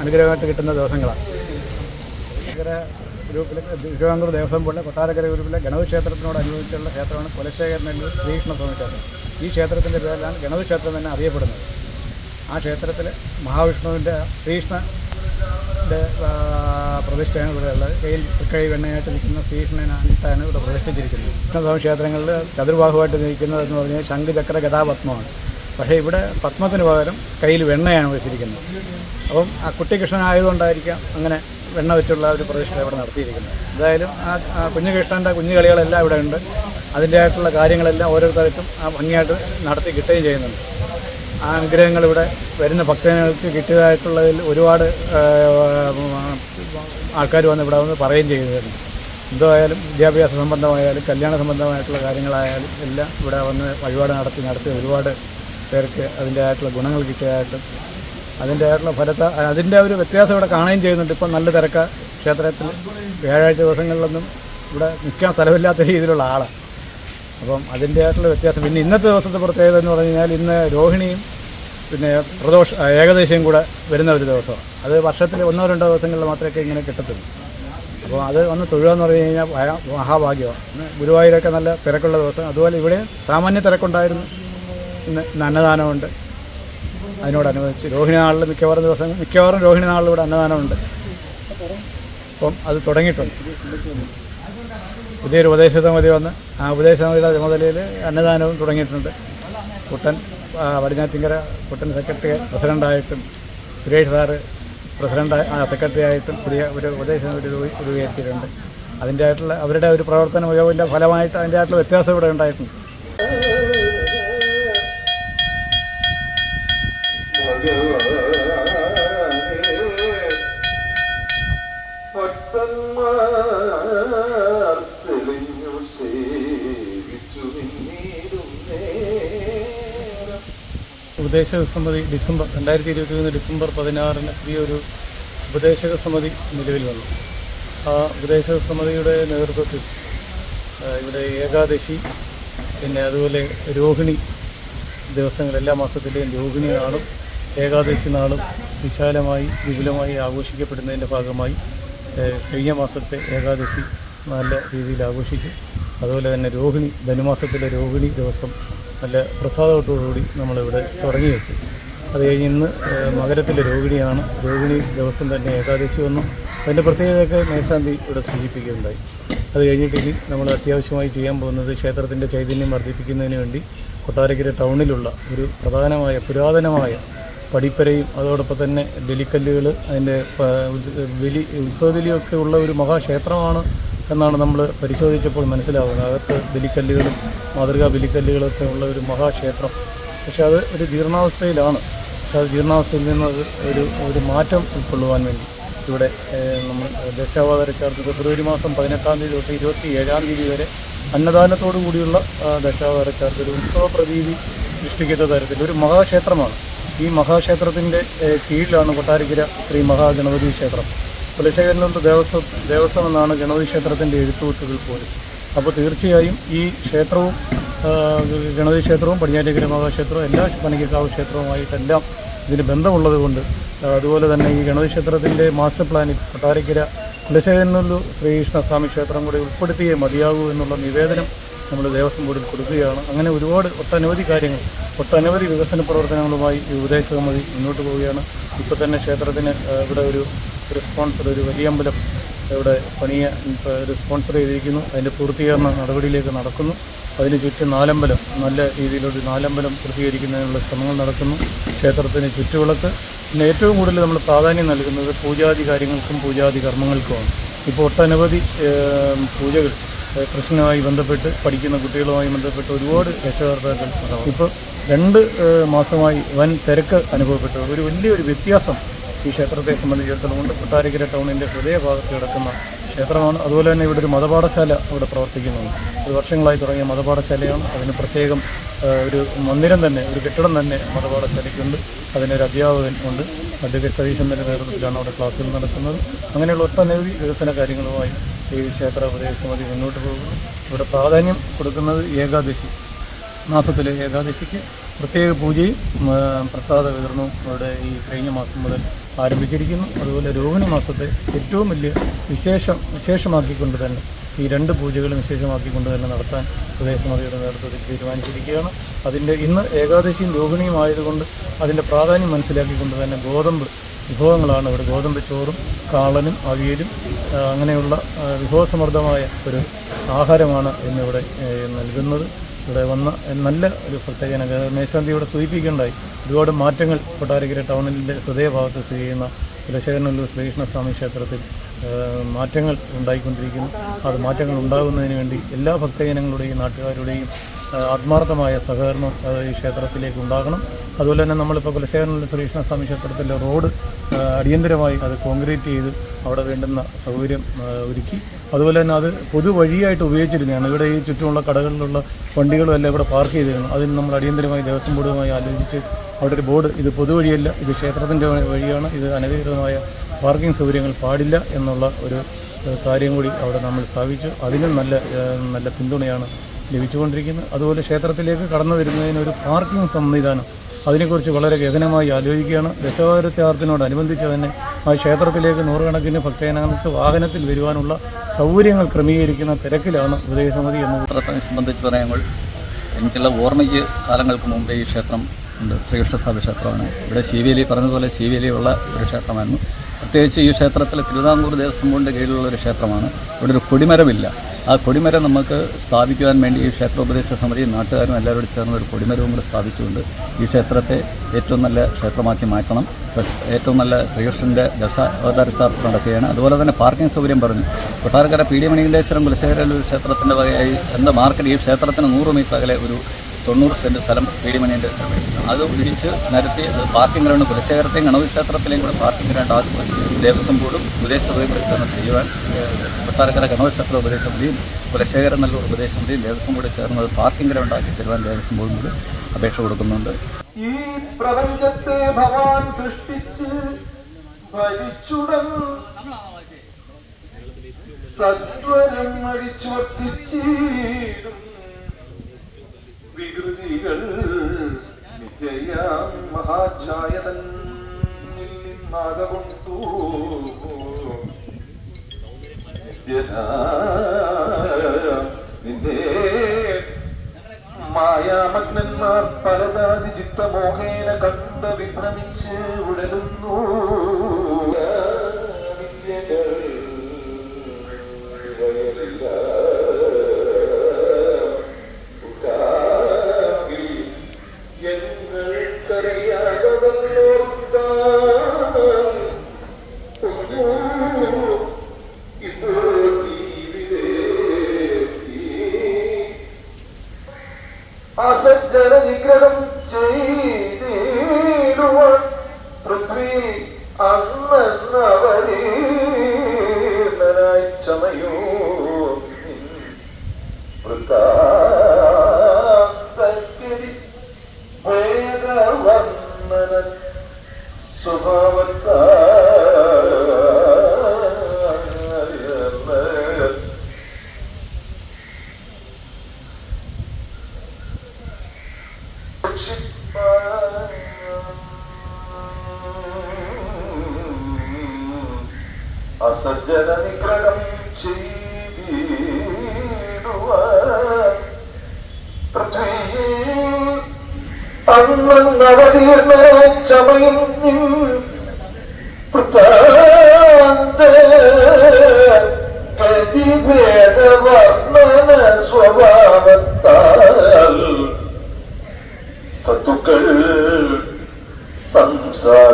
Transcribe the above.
അനുഗ്രഹമായിട്ട് കിട്ടുന്ന ദിവസങ്ങളാണ്. ഗ്രൂപ്പിലെ തിരുവിതാംകൂർ ദേവസ്വം ബോർഡിലെ കൊട്ടാരക്കര ഗ്രൂപ്പിലെ ഗണപതി ക്ഷേത്രത്തിനോടനുബന്ധിച്ചുള്ള ക്ഷേത്രമാണ് കുലശേഖരനല്ലൂർ ശ്രീകൃഷ്ണ സ്വാമി ക്ഷേത്രം ഈ ക്ഷേത്രത്തിന്റെ പേരിലാണ് ഗണപതി ക്ഷേത്രം തന്നെ അറിയപ്പെടുന്നത്. ആ ക്ഷേത്രത്തിൽ മഹാവിഷ്ണുവിന്റെ ശ്രീകൃഷ്ണന്റെ പ്രതിഷ്ഠയാണ് ഇവിടെ ഉള്ളത്. കയ്യിൽ തൃക്കൈ വെണ്ണയായിട്ട് നിൽക്കുന്ന ശ്രീകൃഷ്ണനായിട്ടാണ് ഇവിടെ പ്രതിഷ്ഠിച്ചിരിക്കുന്നത്. കൃഷ്ണസ്വാമി ക്ഷേത്രങ്ങളിൽ ചതുർബാഹുവായിട്ട് നിൽക്കുന്നതെന്ന് പറഞ്ഞാൽ ശംഖുചക്ര ഗതാപത്മമാണ്. പക്ഷേ ഇവിടെ പത്മത്തിന് പകരം കയ്യിൽ വെണ്ണയാണ് വെച്ചിരിക്കുന്നത്. അപ്പം ആ കുട്ടികൃഷ്ണൻ ആയതുകൊണ്ടായിരിക്കാം അങ്ങനെ വെണ്ണ വെച്ചുള്ള ഒരു പ്രതിഷ്ഠ ഇവിടെ നടത്തിയിരിക്കുന്നത്. എന്തായാലും ആ കുഞ്ഞുകൃഷ്ണന്റെ കുഞ്ഞു കളികളെല്ലാം ഇവിടെ ഉണ്ട്. അതിന്റെതായിട്ടുള്ള കാര്യങ്ങളെല്ലാം ഓരോ തരത്തും ആ ഭംഗിയായിട്ട് നടത്തി കിട്ടുകയും ചെയ്യുന്നുണ്ട്. ആ അനുഗ്രഹങ്ങൾ ഇവിടെ വരുന്ന ഭക്തജനങ്ങൾക്ക് കിട്ടിയതായിട്ടുള്ളതിൽ ഒരുപാട് ആൾക്കാർ വന്ന് ഇവിടെ വന്ന് പറയുകയും ചെയ്തിട്ടുണ്ട് എന്തായാലും വിദ്യാഭ്യാസ സംബന്ധമായാലും കല്യാണ സംബന്ധമായിട്ടുള്ള കാര്യങ്ങളായാലും എല്ലാം ഇവിടെ വന്ന് വഴിപാട് നടത്തി നടത്തി ഒരുപാട് പേർക്ക് അതിന്റെതായിട്ടുള്ള ഗുണങ്ങൾ കിട്ടിയതായിട്ടും അതിന്റെതായിട്ടുള്ള ഫലത്തെ അതിന്റെ ഒരു വ്യത്യാസം ഇവിടെ കാണുകയും ചെയ്യുന്നുണ്ട്. ഇപ്പം നല്ല തിരക്ക് ക്ഷേത്രത്തിൽ വ്യാഴാഴ്ച ദിവസങ്ങളിലൊന്നും ഇവിടെ നിൽക്കാൻ സ്ഥലമില്ലാത്ത രീതിയിലുള്ള ആളാണ് അപ്പം അതിന്റെതായിട്ടുള്ള വ്യത്യാസം. പിന്നെ ഇന്നത്തെ ദിവസത്തെ പ്രത്യേകത എന്ന് പറഞ്ഞു കഴിഞ്ഞാൽ ഇന്ന് രോഹിണിയും പിന്നെ പ്രദോഷ ഏകദേശം കൂടെ വരുന്ന ഒരു ദിവസമാണ്. അത് വർഷത്തിൽ ഒന്നോ രണ്ടോ ദിവസങ്ങളിൽ മാത്രമേ ഇങ്ങനെ കിട്ടത്തുള്ളൂ. അപ്പോൾ അത് ഒന്ന് തൊഴുക പറഞ്ഞു കഴിഞ്ഞാൽ മഹാഭാഗ്യമാണ്. ഗുരുവായൂരൊക്കെ നല്ല തിരക്കുള്ള ദിവസം. അതുപോലെ ഇവിടെ സാമാന്യ തിരക്കുണ്ടായിരുന്നു. ഇന്ന് അന്നദാനമുണ്ട് അതിനോടനുബന്ധിച്ച് രോഹിണി നാളിൽ മിക്കവാറും ദിവസം മിക്കവാറും രോഹിണി നാളിൽ ഇവിടെ അന്നദാനമുണ്ട്. അപ്പം അത് തുടങ്ങിയിട്ടുണ്ട്. പുതിയൊരു ഉപദേശ സമിതി വന്ന് ആ ഉപദേശ സമിതിയുടെ ചുമതലയിൽ അന്നദാനവും തുടങ്ങിയിട്ടുണ്ട്. കുട്ടൻ വടിഞ്ഞാറ്റിങ്കര കുട്ടൻ സെക്രട്ടറി പ്രസിഡന്റായിട്ടും സുരേഷ് സാറ് പ്രസിഡന്റ് സെക്രട്ടറി ആയിട്ടും പുതിയ ഒരു ഉപദേശ സമിതി രൂപീ- രൂപീകരിച്ചിട്ടുണ്ട്. അതിന്റെ ആയിട്ടുള്ള അവരുടെ ഒരു പ്രവർത്തന മികവിന്റെ ഫലമായിട്ട് അതിന്റെ ആയിട്ടുള്ള വ്യത്യാസം ഇവിടെ ഉണ്ടായിട്ടുണ്ട്. ഉപദേശക സമിതി ഡിസംബർ രണ്ടായിരത്തി ഇരുപത്തി മൂന്ന് ഡിസംബർ പതിനാറിന് ഈ ഒരു ഉപദേശക സമിതി നിലവിൽ വന്നു. ആ ഉപദേശക സമിതിയുടെ നേതൃത്വത്തിൽ ഇവിടെ ഏകാദശി പിന്നെ അതുപോലെ രോഹിണി ദിവസങ്ങൾ എല്ലാ മാസത്തിലെയും രോഹിണി നാളും ഏകാദശി നാളും വിശാലമായി വിപുലമായി ആഘോഷിക്കപ്പെടുന്നതിന്റെ ഭാഗമായി കഴിഞ്ഞ മാസത്തെ ഏകാദശി നല്ല രീതിയിൽ ആഘോഷിച്ചു. അതുപോലെ തന്നെ രോഹിണി ധനുമാസത്തിലെ രോഹിണി ദിവസം നല്ല പ്രസാദത്തോടുകൂടി നമ്മളിവിടെ തുടങ്ങി വെച്ചു. അത് കഴിഞ്ഞ് ഇന്ന് മകരത്തിലെ രോഹിണിയാണ്. രോഹിണി ദിവസം തന്നെ ഏകാദശി വന്നു. അതിന്റെ പ്രത്യേകതയൊക്കെ മേശാന്തി ഇവിടെ സൂചിപ്പിക്കുകയുണ്ടായി. അത് കഴിഞ്ഞിട്ട് ഇനി നമ്മൾ അത്യാവശ്യമായി ചെയ്യാൻ പോകുന്നത് ക്ഷേത്രത്തിന്റെ ചൈതന്യം വർദ്ധിപ്പിക്കുന്നതിന് വേണ്ടി കൊട്ടാരക്കര ടൗണിലുള്ള ഒരു പ്രധാനമായ പുരാതനമായ പടിപ്പരയും അതോടൊപ്പം തന്നെ ബലിക്കല്ലുകൾ അതിന്റെ ബലി ഉത്സവബലിയൊക്കെ ഉള്ള ഒരു മഹാക്ഷേത്രമാണ് എന്നാണ് നമ്മൾ പരിശോധിച്ചപ്പോൾ മനസ്സിലാവുന്നത്. അകത്ത് ബലിക്കല്ലുകളും മാതൃകാ ബലിക്കല്ലുകളൊക്കെ ഉള്ള ഒരു മഹാക്ഷേത്രം. പക്ഷേ അത് ഒരു ജീർണാവസ്ഥയിലാണ്. പക്ഷെ അത് ജീർണാവസ്ഥയിൽ നിന്ന് അത് ഒരു ഒരു മാറ്റം ഉൾക്കൊള്ളുവാൻ വേണ്ടി. ഇവിടെ നമ്മൾ ദശാവതാര ചേർത്ത് ഫെബ്രുവരി മാസം പതിനെട്ടാം തീയതി തൊട്ട് ഇരുപത്തി ഏഴാം തീയതി വരെ അന്നദാനത്തോടു കൂടിയുള്ള ദശാവതാര ചേർത്ത് ഒരു ഉത്സവ പ്രതീതി സൃഷ്ടിക്കുന്ന തരത്തിൽ ഒരു മഹാക്ഷേത്രമാണ്. ഈ മഹാക്ഷേത്രത്തിന്റെ കീഴിലാണ് കൊട്ടാരക്കര ശ്രീ മഹാഗണപതി ക്ഷേത്രം. കുലശേഖരനുണ്ട് ദേവസ്വം ദേവസ്വം എന്നാണ് ഗണപതി ക്ഷേത്രത്തിന്റെ എഴുത്തുകൂട്ടുകൾ പോലും. അപ്പോൾ തീർച്ചയായും ഈ ക്ഷേത്രവും ഗണപതി ക്ഷേത്രവും പടിഞ്ഞാറ്റക്കര മഹാക്ഷേത്രവും എല്ലാ പനിക്കാവ് ക്ഷേത്രവുമായിട്ടെല്ലാം ഇതിന് ബന്ധമുള്ളത് കൊണ്ട് അതുപോലെ തന്നെ ഈ ഗണപതി ക്ഷേത്രത്തിന്റെ മാസ്റ്റർ പ്ലാനിൽ കൊട്ടാരക്കര കുലശേഖരനുള്ളു ശ്രീകൃഷ്ണസ്വാമി ക്ഷേത്രം കൂടി ഉൾപ്പെടുത്തിയേ മതിയാകൂ എന്നുള്ള നിവേദനം നമ്മൾ ദേവസ്വം ബോർഡിൽ കൊടുക്കുകയാണ്. അങ്ങനെ ഒരുപാട് ഒട്ടനവധി കാര്യങ്ങൾ ഒട്ടനവധി വികസന പ്രവർത്തനങ്ങളുമായി ഉപദേശ സമിതി മുന്നോട്ട് പോവുകയാണ്. ഇപ്പോൾ തന്നെ ക്ഷേത്രത്തിന് ഇവിടെ ഒരു ഒരു സ്പോൺസർ ഒരു വലിയ അമ്പലം ഇവിടെ പണിയെ റെസ്പോൺസർ സ്പോൺസർ ചെയ്തിരിക്കുന്നു. അതിന്റെ പൂർത്തീകരണ നടപടിയിലേക്ക് നടക്കുന്നു. അതിന് ചുറ്റും നാലമ്പലം നല്ല രീതിയിലൊരു നാലമ്പലം പൂർത്തീകരിക്കുന്നതിനുള്ള ശ്രമങ്ങൾ നടക്കുന്നു. ക്ഷേത്രത്തിന് ചുറ്റുവിളക്ക്. പിന്നെ ഏറ്റവും കൂടുതൽ നമ്മൾ പ്രാധാന്യം നൽകുന്നത് പൂജാതി കാര്യങ്ങൾക്കും പൂജാതി കർമ്മങ്ങൾക്കുമാണ്. ഇപ്പോൾ ഒട്ടനവധി പൂജകൾ കൃഷ്ണനുമായി ബന്ധപ്പെട്ട് പഠിക്കുന്ന കുട്ടികളുമായി ബന്ധപ്പെട്ട് ഒരുപാട് രക്ഷകർത്താക്കൾ ഇപ്പോൾ രണ്ട് മാസമായി വൻ തിരക്ക് അനുഭവപ്പെട്ടു. ഒരു വലിയൊരു വ്യത്യാസം ഈ ക്ഷേത്രത്തെ സംബന്ധിച്ചിടത്തോളമുണ്ട് കൊട്ടാരക്കര ടൗണിന്റെ ഹൃദയഭാഗത്ത് കിടക്കുന്ന ക്ഷേത്രമാണ്. അതുപോലെ തന്നെ ഇവിടെ ഒരു മതപാഠശാല ഇവിടെ പ്രവർത്തിക്കുന്നുണ്ട്. ഒരു വർഷങ്ങളായി തുടങ്ങിയ മതപാഠശാലയാണ്. അതിന് പ്രത്യേകം ഒരു മന്ദിരം തന്നെ ഒരു കെട്ടിടം തന്നെ മതപാഠശാലയ്ക്കുണ്ട്. അതിനൊരു അധ്യാപകൻ ഉണ്ട്. അഡ്വക്കേറ്റ് സതീശന്റെ നേതൃത്വത്തിലാണ് അവിടെ ക്ലാസ്സുകൾ നടക്കുന്നത്. അങ്ങനെയുള്ള ഒട്ടനവധി വികസന കാര്യങ്ങളുമായി ഈ ക്ഷേത്ര പ്രദേശമതി മുന്നോട്ട് പോകുന്നു. ഇവിടെ പ്രാധാന്യം കൊടുക്കുന്നത് ഏകാദശി. മാസത്തിലെ ഏകാദശിക്ക് പ്രത്യേക പൂജയും പ്രസാദ വിതരണവും ഇവിടെ ഈ കഴിഞ്ഞ മാസം മുതൽ ആരംഭിച്ചിരിക്കുന്നു. അതുപോലെ രോഹിണി മാസത്തെ ഏറ്റവും വലിയ വിശേഷം വിശേഷമാക്കിക്കൊണ്ട് തന്നെ ഈ രണ്ട് പൂജകളും വിശേഷമാക്കിക്കൊണ്ട് തന്നെ നടത്താൻ പ്രദേശമതിയുടെ നേതൃത്വത്തിൽ തീരുമാനിച്ചിരിക്കുകയാണ്. അതിന്റെ ഇന്ന് ഏകാദശിയും രോഹിണിയും ആയതുകൊണ്ട് അതിന്റെ പ്രാധാന്യം മനസ്സിലാക്കിക്കൊണ്ട് തന്നെ ഗോതമ്പ് വിഭവങ്ങളാണ് ഇവിടെ ഗോതമ്പ് ചോറും കാളനും അവിയലും അങ്ങനെയുള്ള വിഭവസമൃദ്ധമായ ഒരു ആഹാരമാണ് ഇന്നിവിടെ നൽകുന്നത്. ഇവിടെ വന്ന നല്ല ഒരു പ്രത്യേകത മേശാന്തി ഇവിടെ സൂചിപ്പിക്കേണ്ടായി ഒരുപാട് മാറ്റങ്ങൾ കൊട്ടാരക്കര ടൗണിന്റെ ഹൃദയഭാഗത്ത് സ്ഥിതി ചെയ്യുന്ന കുലശേഖരനല്ലൂർ ശ്രീകൃഷ്ണസ്വാമി ക്ഷേത്രത്തിൽ മാറ്റങ്ങൾ ഉണ്ടായിക്കൊണ്ടിരിക്കുന്നു. അത് മാറ്റങ്ങൾ ഉണ്ടാകുന്നതിന് വേണ്ടി എല്ലാ ഭക്തജനങ്ങളുടെയും നാട്ടുകാരുടെയും ആത്മാർത്ഥമായ സഹകരണം ഈ ക്ഷേത്രത്തിലേക്ക് ഉണ്ടാകണം. അതുപോലെ തന്നെ നമ്മളിപ്പോൾ കുലശേഖരനുള്ള ശ്രീകൃഷ്ണ സ്വാമി ക്ഷേത്രത്തിലെ റോഡ് അടിയന്തരമായി അത് കോൺക്രീറ്റ് ചെയ്ത് അവിടെ വേണ്ടുന്ന സൗകര്യം ഒരുക്കി. അതുപോലെ തന്നെ അത് പൊതുവഴിയായിട്ട് ഉപയോഗിച്ചിരുന്നതാണ്. ഇവിടെ ഈ ചുറ്റുമുള്ള കടകളിലുള്ള വണ്ടികളും എല്ലാം ഇവിടെ പാർക്ക് ചെയ്തിരുന്നു. അതിന് നമ്മൾ അടിയന്തരമായി ദേവസ്വം ബോർഡുമായി ആലോചിച്ച് അവിടെ ഒരു ബോർഡ്. ഇത് പൊതുവഴിയല്ല ഇത് ക്ഷേത്രത്തിന്റെ വഴിയാണ്. ഇത് അനധികൃതമായ പാർക്കിംഗ് സൗകര്യങ്ങൾ പാടില്ല എന്നുള്ള ഒരു കാര്യം കൂടി അവിടെ നമ്മൾ സ്ഥാപിച്ചു. അതിനും നല്ല നല്ല പിന്തുണയാണ് ലഭിച്ചുകൊണ്ടിരിക്കുന്നത് അതുപോലെ ക്ഷേത്രത്തിലേക്ക് കടന്നു വരുന്നതിനൊരു പാർക്കിംഗ് സംവിധാനം അതിനെക്കുറിച്ച് വളരെ ഗഹനമായി ആലോചിക്കുകയാണ്. ദശവാരച്ചാർത്തിനോടനുബന്ധിച്ച് തന്നെ ആ ക്ഷേത്രത്തിലേക്ക് നൂറുകണക്കിന് ഭക്തജനങ്ങൾക്ക് വാഹനത്തിൽ വരുവാനുള്ള സൗകര്യങ്ങൾ ക്രമീകരിക്കുന്ന തിരക്കിലാണ് ഉദയസമിതി എന്ന ക്ഷേത്രത്തെ സംബന്ധിച്ച് പറയുമ്പോൾ എനിക്കുള്ള ഓർമ്മയ്ക്ക് കാലങ്ങൾക്ക് മുമ്പേ ഈ ക്ഷേത്രം ഉണ്ട്. ശ്രീകൃഷ്ണസ്വാമി ക്ഷേത്രമാണ്. ഇവിടെ ശിവേലി പറഞ്ഞതുപോലെ ശിവേലിയുള്ള ഒരു ക്ഷേത്രമായിരുന്നു. പ്രത്യേകിച്ച് ഈ ക്ഷേത്രത്തിൽ തിരുവിതാംകൂർ ദേവസ്വം ബോർഡിന്റെ കീഴിലുള്ള ഒരു ക്ഷേത്രമാണ്. ഇവിടെ ഒരു കൊടിമരമില്ല. ആ കൊടിമരം നമുക്ക് സ്ഥാപിക്കുവാൻ വേണ്ടി ഈ ക്ഷേത്രോപദേശ സമിതി നാട്ടുകാരും എല്ലാവരോടും ചേർന്ന് ഒരു കൊടിമരവും കൂടെ സ്ഥാപിച്ചുകൊണ്ട് ഈ ക്ഷേത്രത്തെ ഏറ്റവും നല്ല ക്ഷേത്രമാക്കി മാറ്റണം. ഏറ്റവും നല്ല ശ്രീകൃഷ്ണന്റെ ദശ അവതാര ചാർത്ഥം നടക്കുകയാണ്. അതുപോലെ തന്നെ പാർക്കിംഗ് സൗകര്യം പറഞ്ഞു. കൊട്ടാരക്കര പി ഡി മണികണ്ഠേശ്വരം കുലശേഖരല്ലൂർ ക്ഷേത്രത്തിന്റെ വകയായി. ചെന്ത മാർക്കറ്റ് ഈ ക്ഷേത്രത്തിന് നൂറ് മീറ്റർ അകലെ ഒരു തൊണ്ണൂറ് സെന്റ് സ്ഥലം പി ഡി മണികണ്ഠേശ്വരം മേടിക്കുന്നു അത് ഇടിച്ച് നിരത്തി പാർക്കിംഗ് ഗ്രൗണ്ട് കുലശേഖരത്തെയും ഗണപതി ക്ഷേത്രത്തിലെയും കൂടെ പാർക്കിംഗ് ഗ്രൗണ്ട് ആദ്യം ദേവസ്വം ബോർഡും ഉപദേശസഭയും കൂടെ ചെയ്യുവാൻ കൊട്ടാരക്കര ഗണപതി ക്ഷേത്ര ഉപദേശസമിതിയും കുലശേഖരൻ നൽകുന്ന ഉപദേശസമിതിയും ദേവസ്വം ബോർഡ് ചേർന്ന് അത് പാർക്കിംഗ് ഗ്രൗണ്ട് ആക്കി തരുവാൻ ദേവസ്വം ബോർഡും കൂടി അപേക്ഷ കൊടുക്കുന്നുണ്ട്. ഈ പ്രപഞ്ചത്തെ ഭഗവാൻ സൃഷ്ടിച്ച് സത്വരം അടിച്ചുവർത്തിച്ചിടും വികൃതികൾ നിന്റെ മായാമഗ്നന്മാർ പരതാതി ചിത്തമോഹേന കണ്ട വിഭ്രമിച്ച് ഉടലുന്നു അസജ്ജന നിഗ്രഹം ചെയ്തിടുവാൻ അസജ്ജന നിഗ്രഹം ചെയ്തിടുവാൻ പൃഥ്വിയിൽ അന്നവതീർണ ചമയും പ്രതിഭേദവർണന സ്വഭാവത്താൽ സത്തുക്കൾ സംസാര